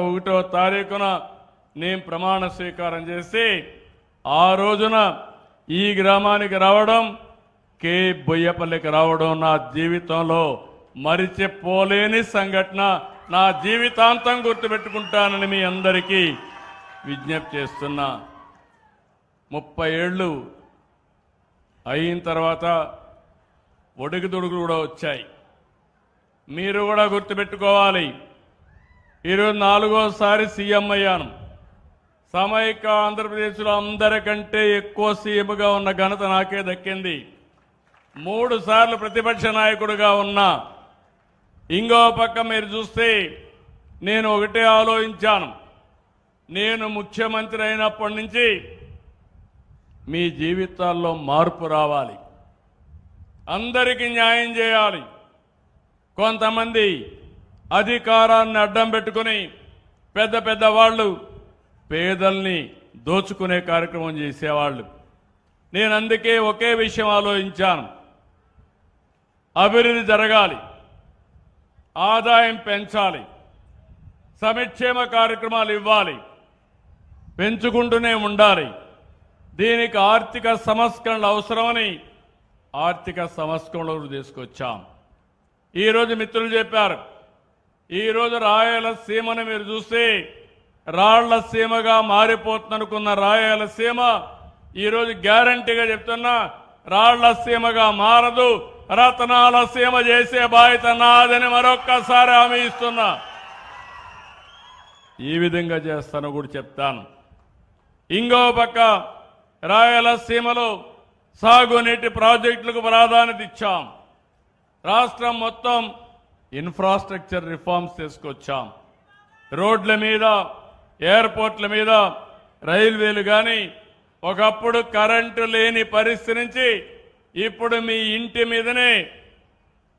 ఒకటో తారీఖున నేను ప్రమాణ స్వీకారం చేసి ఆ రోజున ఈ గ్రామానికి రావడం కే. బొయ్యపల్లికి రావడం నా జీవితంలో మరిచిపోలేని సంఘటన. నా జీవితాంతం గుర్తుపెట్టుకుంటానని మీ అందరికీ విజ్ఞప్తి చేస్తున్నా. ముప్పై ఏళ్ళు అయిన తర్వాత ఒడుగుదొడుగులు కూడా వచ్చాయి. మీరు కూడా గుర్తుపెట్టుకోవాలి. ఈరోజు నాలుగోసారి సీఎం అయ్యాను. సమైక్య ఆంధ్రప్రదేశ్లో అందరికంటే ఎక్కువ సీఎంగా ఉన్న ఘనత నాకే దక్కింది. మూడు సార్లు ప్రతిపక్ష నాయకుడిగా ఉన్నా ఇంకో పక్క మీరు చూస్తే నేను ఒకటే ఆలోచించాను. నేను ముఖ్యమంత్రి అయినప్పటి నుంచి మీ జీవితాల్లో మార్పు రావాలి. అందరికీ న్యాయం చేయాలి. కొంతమంది అధికారాన్ని అడ్డం పెట్టుకుని పెద్ద పెద్ద వాళ్ళు పేదల్ని దోచుకునే కార్యక్రమం చేసేవాళ్ళు. నేను అందుకే ఒకే విషయం ఆలోచించాను. అభివృద్ధి జరగాలి. ఆదాయం పెంచాలి. సంక్షేమ కార్యక్రమాలు ఇవ్వాలి. పెంచుకుంటూనే ఉండాలి. దీనికి ఆర్థిక సంస్కరణలు అవసరమని ఆర్థిక సంస్కరణలు తీసుకొచ్చాం ఈరోజు మిత్రులు చెప్పారు. ఈరోజు రాయలసీమను మీరు చూస్తే రాళ్ళసీమగా మారిపోతుందనుకున్న రాయలసీమ ఈరోజు గ్యారంటీగా చెప్తున్నా రాళ్ళసీమగా మారదు రత్నాల సీమ చేసే బాధ్యత నాదని మరొక్కసారి హామీ ఇస్తున్నా. ఈ విధంగా చేస్తాను కూడా చెప్తాను. ఇంకో పక్క రాయలసీమలో సాగునీటి ప్రాజెక్టులకు ప్రాధాన్యత ఇచ్చాం. రాష్ట్రం మొత్తం ఇన్ఫ్రాస్ట్రక్చర్ రిఫార్మ్స్ తీసుకొచ్చాం. రోడ్ల మీద ఎయిర్పోర్ట్ల మీద రైల్వేలు కానీ ఒకప్పుడు కరెంటు లేని పరిస్థితి నుంచి ఇప్పుడు మీ ఇంటి మీదనే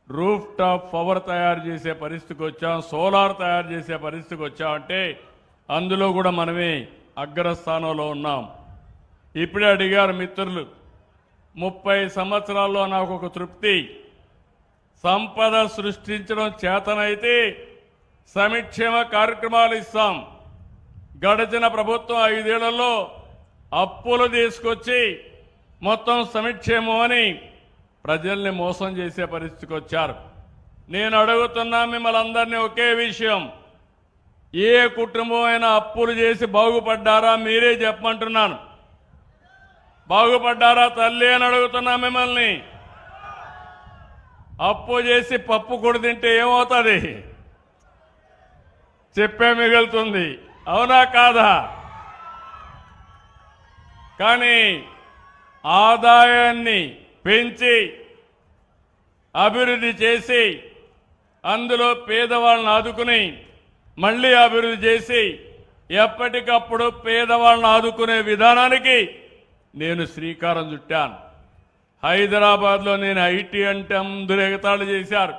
రూఫ్ టాప్ పవర్ తయారు చేసే పరిస్థితికి వచ్చాం సోలార్ తయారు చేసే పరిస్థితికి వచ్చామంటే అందులో కూడా మనమే అగ్రస్థానంలో ఉన్నాం. ఇప్పుడే అడిగారు మిత్రులు ముప్పై సంవత్సరాల్లో నాకు ఒక తృప్తి సంపద సృష్టించడం చేతనైతే సంక్షేమ కార్యక్రమాలు ఇస్తాం. గడిచిన ప్రభుత్వం ఐదేళ్ళలో అప్పులు తీసుకొచ్చి మొత్తం సంక్షేమం అని ప్రజల్ని మోసం చేసే పరిస్థితికి వచ్చారు. నేను అడుగుతున్నా మిమ్మల్ని అందరినీ ఒకే విషయం. ఏ కుటుంబం అయినా అప్పులు చేసి బాగుపడ్డారా మీరే చెప్పమంటున్నాను. బాగుపడ్డారా తల్లి అని అడుగుతున్నా మిమ్మల్ని. అప్పు చేసి పప్పు కూడా తింటే ఏమవుతుంది? చెప్పే మిగులుతుంది. అవునా కాదా? కానీ ఆదాయాన్ని పెంచి అభివృద్ధి చేసి అందులో పేదవాళ్ళని ఆదుకుని మళ్ళీ అభివృద్ధి చేసి ఎప్పటికప్పుడు పేదవాళ్ళని ఆదుకునే విధానానికి నేను శ్రీకారం చుట్టాను. హైదరాబాద్లో నేను ఐటీ అంటే అందరూ ఎగతాళి చేశారు.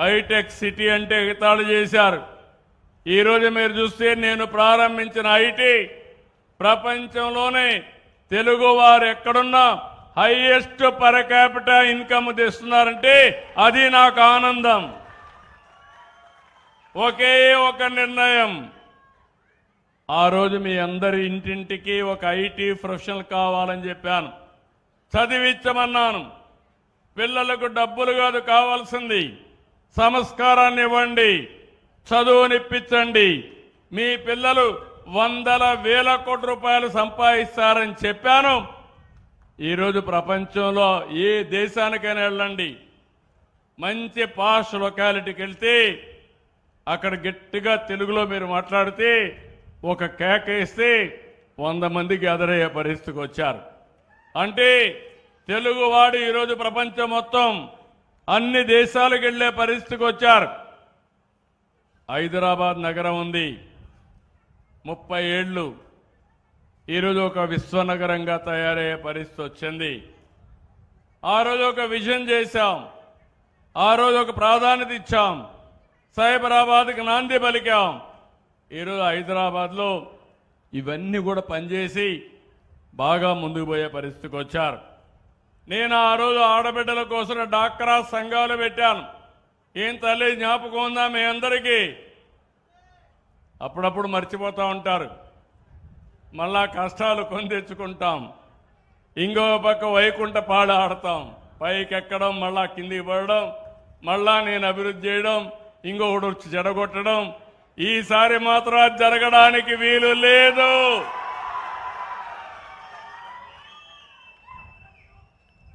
హైటెక్ సిటీ అంటే ఎగతాళి చేశారు. ఈరోజు మీరు చూస్తే నేను ప్రారంభించిన ఐటీ ప్రపంచంలోనే తెలుగు వారు ఎక్కడున్నా హైయెస్ట్ పర్ క్యాపిటల్ ఇన్కమ్ తెస్తున్నారంటే అది నాకు ఆనందం. ఒకే ఒక నిర్ణయం. ఆ రోజు మీ అందరి ఇంటింటికి ఒక ఐటీ ప్రొఫెషనల్ కావాలని చెప్పాను. చదివించమన్నాను. పిల్లలకు డబ్బులు కాదు కావాల్సింది సంస్కారాన్ని ఇవ్వండి చదువునిప్పించండి మీ పిల్లలు వందల వేల కోట్ల రూపాయలు సంపాదిస్తారని చెప్పాను. ఈరోజు ప్రపంచంలో ఏ దేశానికైనా వెళ్ళండి. మంచి పాష్ లొకాలిటీకి వెళ్తే అక్కడ గట్టిగా తెలుగులో మీరు మాట్లాడితే ఒక కేక వేస్తే వంద మంది గ్యాదర్ అయ్యే పరిస్థితికి వచ్చారు. అంటే తెలుగువాడు ఈరోజు ప్రపంచం మొత్తం అన్ని దేశాలకు వెళ్ళే పరిస్థితికి వచ్చారు. హైదరాబాద్ నగరం ఉంది. ముప్పై ఏళ్ళు ఈరోజు ఒక విశ్వనగరంగా తయారయ్యే పరిస్థితి వచ్చింది. ఆ రోజు ఒక విజన్ చేశాం. ఆ రోజు ఒక ప్రాధాన్యత ఇచ్చాం. సైబరాబాద్కి నాంది పలికాం. ఈరోజు హైదరాబాద్లో ఇవన్నీ కూడా పనిచేసి బాగా ముందుకు పోయే పరిస్థితికి వచ్చారు. నేను ఆ రోజు ఆడబిడ్డల కోసం డాక్రా సంఘాలు పెట్టాను. ఏం తల్లి జ్ఞాపకం ఉందా మీ అందరికీ? అప్పుడప్పుడు మర్చిపోతూ ఉంటారు. మళ్ళా కష్టాలు కొని తెచ్చుకుంటాం. ఇంకో పక్క వైకుంఠ పాడ ఆడతాం. పైకెక్కడం మళ్ళా కిందికి పడడం మళ్ళా నేను అభివృద్ధి చేయడం ఇంకొకడు వచ్చి చెడగొట్టడం. ఈసారి మాత్రం జరగడానికి వీలు లేదు.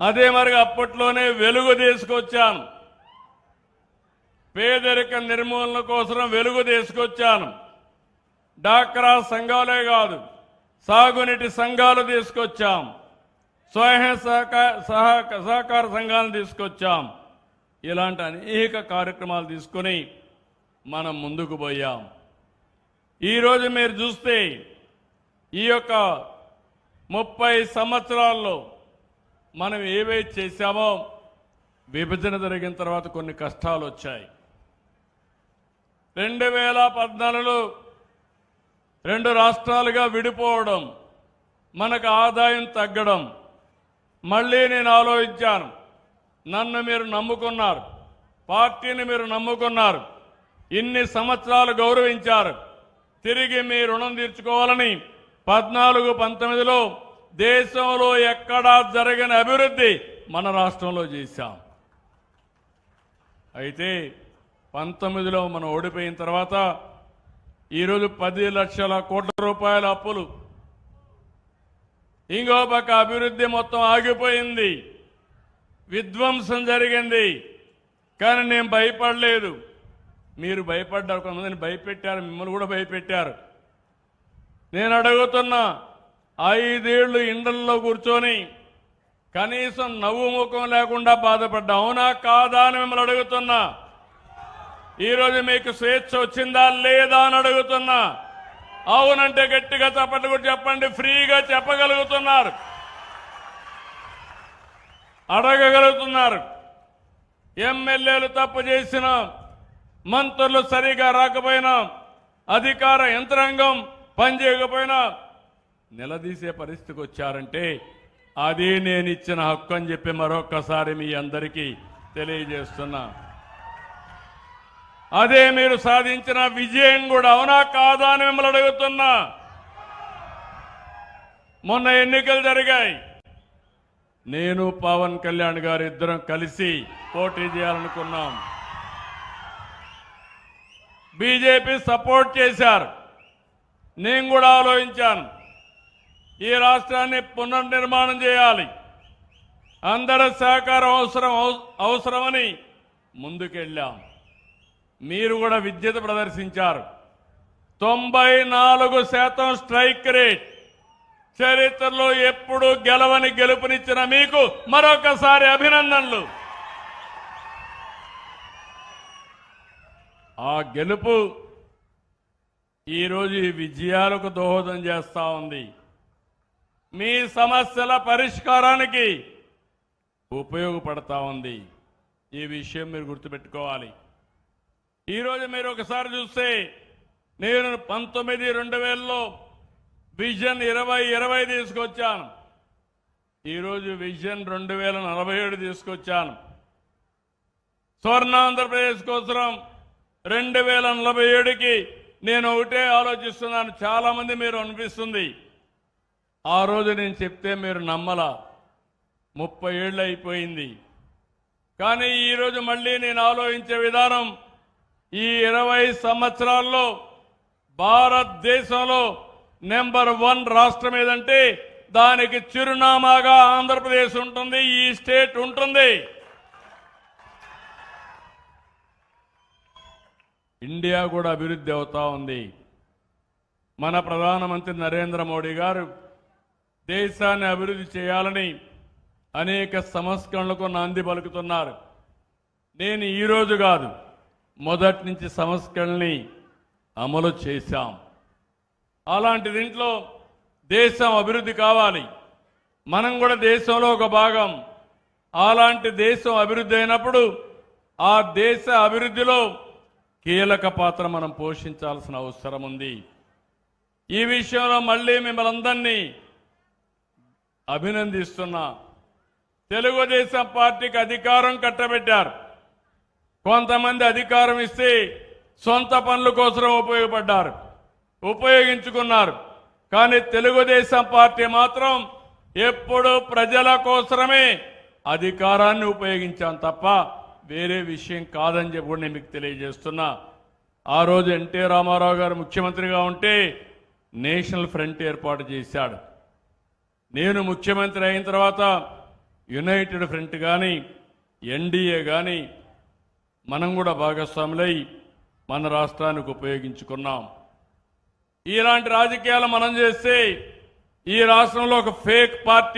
అదే మరి అప్పట్లోనే వెలుగు తీసుకొచ్చాను. పేదరిక నిర్మూలన కోసం వెలుగు తీసుకొచ్చాను. డాక్రా సంఘాలే కాదు సాగునీటి సంఘాలు తీసుకొచ్చాం. స్వయం సహకార సహ- సహకార సంఘాలను తీసుకొచ్చాం. ఇలాంటి అనేక కార్యక్రమాలు తీసుకొని మనం ముందుకు పోయాం. ఈరోజు మీరు చూస్తే ఈ యొక్క ముప్పై సంవత్సరాల్లో మనం ఏవైతే చేశామో విభజన జరిగిన తర్వాత కొన్ని కష్టాలు వచ్చాయి. రెండు వేల పద్నాలుగులో రెండు రాష్ట్రాలుగా విడిపోవడం మనకు ఆదాయం తగ్గడం మళ్ళీ నేను ఆలోచించాను. నన్ను మీరు నమ్ముకున్నారు పార్టీని మీరు నమ్ముకున్నారు ఇన్ని సంవత్సరాలు గౌరవించారు. తిరిగి మీ రుణం తీర్చుకోవాలని పద్నాలుగు పంతొమ్మిదిలో దేశంలో ఎక్కడా జరగని అభివృద్ధి మన రాష్ట్రంలో చేశాం. అయితే పంతొమ్మిదిలో మనం ఓడిపోయిన తర్వాత ఈరోజు పది లక్షల కోట్ల రూపాయల అప్పులు. ఇంకో పక్క అభివృద్ధి మొత్తం ఆగిపోయింది. విధ్వంసం జరిగింది. కానీ నేను భయపడలేదు. మీరు భయపడ్డారు కొంతమందిని భయపెట్టారు మిమ్మల్ని కూడా భయపెట్టారు. నేను అడుగుతున్నా ఐదేళ్ళు ఇండల్లో కూర్చొని కనీసం నవ్వు ముఖం లేకుండా బాధపడ్డా. అవునా కాదా అని మిమ్మల్ని అడుగుతున్నా. ఈరోజు మీకు స్వేచ్ఛ వచ్చిందా లేదా అని అడుగుతున్నా. అవునంటే గట్టిగా చప్పట్లు కూడా చెప్పండి ఫ్రీగా చెప్పగలుగుతున్నారు. అడగగలుగుతున్నారు. ఎమ్మెల్యేలు తప్పు చేసిన మంత్రులు సరిగా రాకపోయినా అధికార యంత్రాంగం పనిచేయకపోయినా నిలదీసే పరిస్థితికి వచ్చారంటే అది నేను ఇచ్చిన హక్కు అని చెప్పి మరొక్కసారి మీ అందరికీ తెలియజేస్తున్నా. అదే మీరు సాధించిన విజయం కూడా అవునా కాదా అని మిమ్మల్ని అడుగుతున్నా. మొన్న ఎన్నికలు జరిగాయి. నేను పవన్ కళ్యాణ్ గారు ఇద్దరం కలిసి పోటీ చేయాలనుకున్నాం. బీజేపీ సపోర్ట్ చేశారు. నేను కూడా ఆలోచించాను. ఈ రాష్ట్రాన్ని పునర్నిర్మాణం చేయాలి. అందరి సహకారం అవసరం అవసరమని ముందుకెళ్ళాం. మీరు కూడా విద్యత ప్రదర్శించారు. తొంభై నాలుగు శాతం స్ట్రైక్ రేట్. చరిత్రలో ఎప్పుడు గెలవని గెలుపునిచ్చిన మీకు మరొకసారి అభినందనలు. ఆ గెలుపు ఈరోజు ఈ విజయాలకు దోహదం చేస్తూ ఉంది. మీ సమస్యల పరిష్కారానికి ఉపయోగపడతా ఉంది. ఈ విషయం మీరు గుర్తుపెట్టుకోవాలి. ఈరోజు మీరు ఒకసారి చూస్తే నేను పంతొమ్మిది రెండు వేలలో విజన్ ఇరవై ఇరవై తీసుకొచ్చాను. ఈరోజు విజన్ రెండు వేల నలభై ఏడు తీసుకొచ్చాను. స్వర్ణాంధ్రప్రదేశ్ కోసం రెండు వేల నలభై ఏడుకి నేను ఒకటే ఆలోచిస్తున్నాను. చాలామంది మీరు అనిపిస్తుంది ఆ రోజు నేను చెప్తే మీరు నమ్మల. ముప్పై ఏళ్ళు అయిపోయింది. కానీ ఈరోజు మళ్ళీ నేను ఆలోచించే విధానం ఈ ఇరవై సంవత్సరాల్లో భారతదేశంలో నెంబర్ వన్ రాష్ట్రం ఏదంటే దానికి చిరునామాగా ఆంధ్రప్రదేశ్ ఉంటుంది ఈ స్టేట్ ఉంటుంది. ఇండియా కూడా అభివృద్ధి అవుతా ఉంది. మన ప్రధానమంత్రి నరేంద్ర మోడీ గారు దేశాన్ని అభివృద్ధి చేయాలని అనేక సంస్కరణలకు నాంది పలుకుతున్నారు. నేను ఈరోజు కాదు మొదటి నుంచి సంస్కరణని అమలు చేశాం. అలాంటి దీంట్లో దేశం అభివృద్ధి కావాలి. మనం కూడా దేశంలో ఒక భాగం. అలాంటి దేశం అభివృద్ధి అయినప్పుడు ఆ దేశ అభివృద్ధిలో కీలక పాత్ర మనం పోషించాల్సిన అవసరం ఉంది. ఈ విషయంలో మళ్ళీ మిమ్మల్ని అందరినీ అభినందిస్తున్నా. తెలుగుదేశం పార్టీకి అధికారం కట్టబెట్టారు. కొంతమంది అధికారం ఇస్తే సొంత పనుల కోసం ఉపయోగపడ్డారు. ఉపయోగించుకున్నారు. కానీ తెలుగుదేశం పార్టీ మాత్రం ఎప్పుడు ప్రజల కోసమే అధికారాన్ని ఉపయోగించాం తప్ప వేరే విషయం కాదని చెప్పి కూడా నేను మీకు తెలియజేస్తున్నా. ఆ రోజు ఎన్టీ రామారావు గారు ముఖ్యమంత్రిగా ఉంటే నేషనల్ ఫ్రంట్ ఏర్పాటు చేశాడు. నేను ముఖ్యమంత్రి అయిన తర్వాత యునైటెడ్ ఫ్రంట్ కానీ ఎన్డీఏ కానీ మనం కూడా భాగస్వాములై మన రాష్ట్రానికి ఉపయోగించుకున్నాం. ఇలాంటి రాజకీయాలు మనం చేస్తే ఈ రాష్ట్రంలో ఒక ఫేక్ పార్టీ